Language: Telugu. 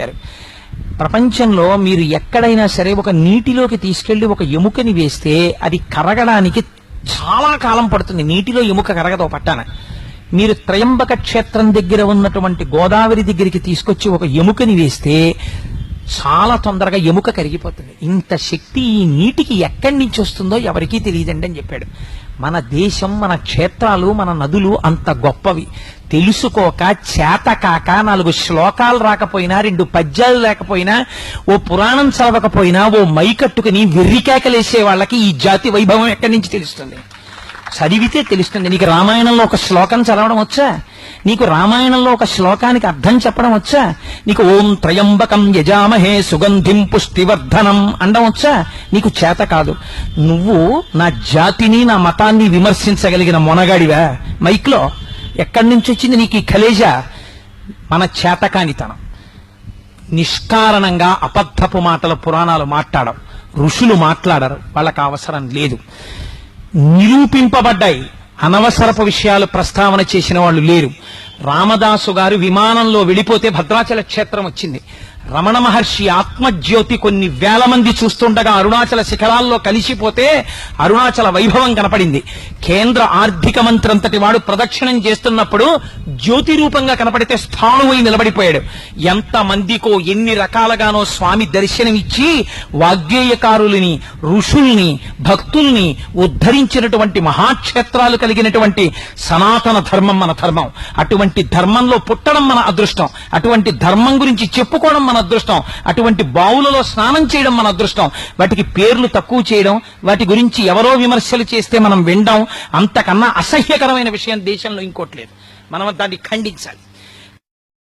చెప్పారు. ప్రపంచంలో మీరు ఎక్కడైనా సరే ఒక నీటిలోకి తీసుకెళ్ళి ఒక ఎముకని వేస్తే అది కరగడానికి చాలా కాలం పడుతుంది. నీటిలో ఎముక కరగదు పట్టాన. మీరు త్రయంబక క్షేత్రం దగ్గర ఉన్నటువంటి గోదావరి దగ్గరికి తీసుకొచ్చి ఒక ఎముకని వేస్తే చాలా తొందరగా ఎముక కరిగిపోతుంది. ఇంత శక్తి ఈ నీటికి ఎక్కడి నుంచి వస్తుందో ఎవరికీ తెలియదండి అని చెప్పాడు. మన దేశం మన క్షేత్రాలు మన నదులు అంత గొప్పవి. తెలుసుకోక చేతకాక నాలుగు శ్లోకాలు రాకపోయినా రెండు పద్యాలు లేకపోయినా ఓ పురాణం చదవకపోయినా ఓ మైకట్టుకుని వెర్రికేకలేసే వాళ్ళకి ఈ జాతి వైభవం ఎక్కడి నుంచి తెలుస్తుంది? చదివితే తెలుస్తుంది. నీకు రామాయణంలో ఒక శ్లోకం చదవడం వచ్చా? నీకు రామాయణంలో ఒక శ్లోకానికి అర్థం చెప్పడం వచ్చా? నీకు ఓం త్రయంబకం యజామహే సుగంధిం పుష్టివర్ధనం అండం వచ్చా? నీకు చేత కాదు. నువ్వు నా జాతిని నా మతాన్ని విమర్శించగలిగిన మొనగాడివా? మైక్లో ఎక్కడి నుంచి వచ్చింది నీకు ఈ కలేజా? మన చేతకానితనం. నిష్కారణంగా అబద్ధపు మాటల పురాణాలు మాట్లాడవు. ఋషులు మాట్లాడరు. వాళ్ళకి అవసరం లేదు. నిరూపింపబడ్డాయి. అనవసరపు విషయాలు ప్రస్తావన చేసిన వాళ్ళు లేరు. రామదాసు గారు విమానంలో వెళ్ళిపోతే భద్రాచల క్షేత్రం వచ్చింది. రమణ మహర్షి ఆత్మజ్యోతి కొన్ని వేల మంది చూస్తుండగా అరుణాచల శిఖరాల్లో కలిసిపోతే అరుణాచల వైభవం కనపడింది. కేంద్ర ఆర్థిక మంత్రి అంతటి వాడు ప్రదక్షిణం చేస్తున్నప్పుడు జ్యోతి రూపంగా కనపడితే స్థాణువై నిలబడిపోయాడు. ఎంత మందికో ఎన్ని రకాలుగానో స్వామి దర్శనమిచ్చి వాగ్గేయకారులని ఋషుల్ని భక్తుల్ని ఉద్ధరించినటువంటి మహాక్షేత్రాలు కలిగినటువంటి సనాతన ధర్మం మన ధర్మం. అటువంటి అటువంటి ధర్మంలో పుట్టడం మన అదృష్టం. అటువంటి ధర్మం గురించి చెప్పుకోవడం మన అదృష్టం. అటువంటి బావులలో స్నానం చేయడం మన అదృష్టం. వాటికి పేర్లు తక్కువ చేయడం వాటి గురించి ఎవరో విమర్శలు చేస్తే మనం వినడం అంతకన్నా అసహ్యకరమైన విషయం దేశంలో ఇంకోటి లేదు. మనం దాన్ని ఖండించాలి.